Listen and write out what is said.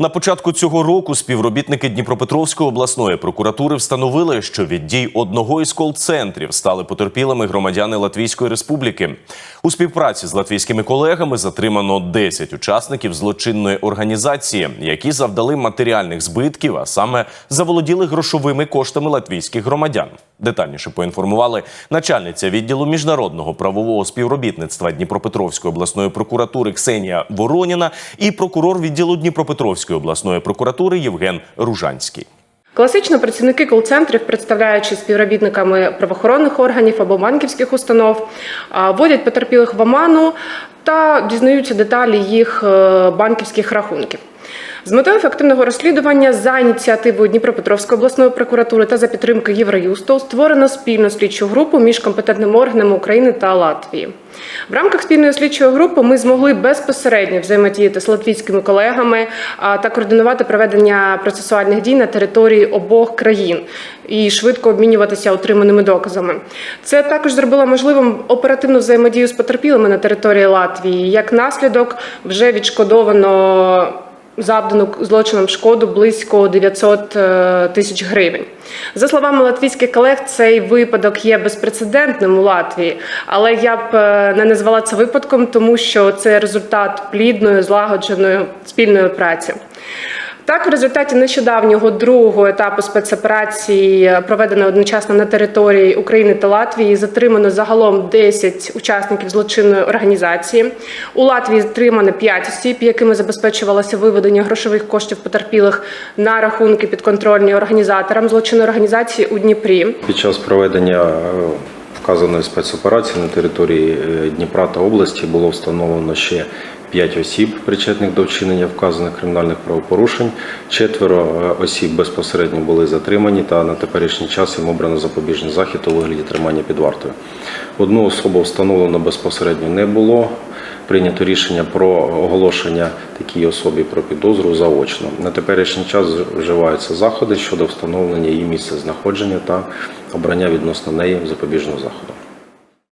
На початку цього року співробітники Дніпропетровської обласної прокуратури встановили, що від дій одного із кол-центрів стали потерпілими громадяни Латвійської Республіки. У співпраці з латвійськими колегами затримано 10 учасників злочинної організації, які завдали матеріальних збитків, а саме заволоділи грошовими коштами латвійських громадян. Детальніше поінформували начальниця відділу міжнародного правового співробітництва Дніпропетровської обласної прокуратури Ксенія Вороніна і прокурор відділу Дніпропетровської обласної прокуратури Євген Ружанський. Класично працівники кол-центрів, представляючи співробітниками правоохоронних органів або банківських установ, водять потерпілих в оману та дізнаються деталі їх е, банківських рахунків. З метою ефективного розслідування за ініціативою Дніпропетровської обласної прокуратури та за підтримки Євроюсту створено спільну слідчу групу між компетентними органами України та Латвії. В рамках спільної слідчої групи ми змогли безпосередньо взаємодіяти з латвійськими колегами та координувати проведення процесуальних дій на території обох країн і швидко обмінюватися отриманими доказами. Це також зробило можливим оперативну взаємодію з потерпілими на території Латвії. Як наслідок, вже відшкодовано завдану злочином шкоду близько 900 е, тисяч гривень. За словами латвійських колег, цей випадок є безпрецедентним у Латвії, але я б е, не назвала це випадком, тому що це результат плідної, злагодженої спільної праці. Так, в результаті нещодавнього другого етапу спецоперації, проведеної одночасно на території України та Латвії, затримано загалом 10 учасників злочинної організації. У Латвії затримано 5 осіб, якими забезпечувалося виведення грошових коштів потерпілих на рахунки підконтрольні організаторам злочинної організації у Дніпрі. Під час проведення е, вказаної спецоперації на території е, Дніпра та області було встановлено ще 5 осіб, причетних до вчинення вказаних кримінальних правопорушень. Четверо е, осіб безпосередньо були затримані та на теперішній час їм обрано запобіжний захід у вигляді тримання під вартою. Одну особу встановлено безпосередньо не було. Прийнято рішення про оголошення такій особі про підозру заочно. На теперішній час вживаються заходи щодо встановлення її місця знаходження та обрання відносно неї запобіжного заходу.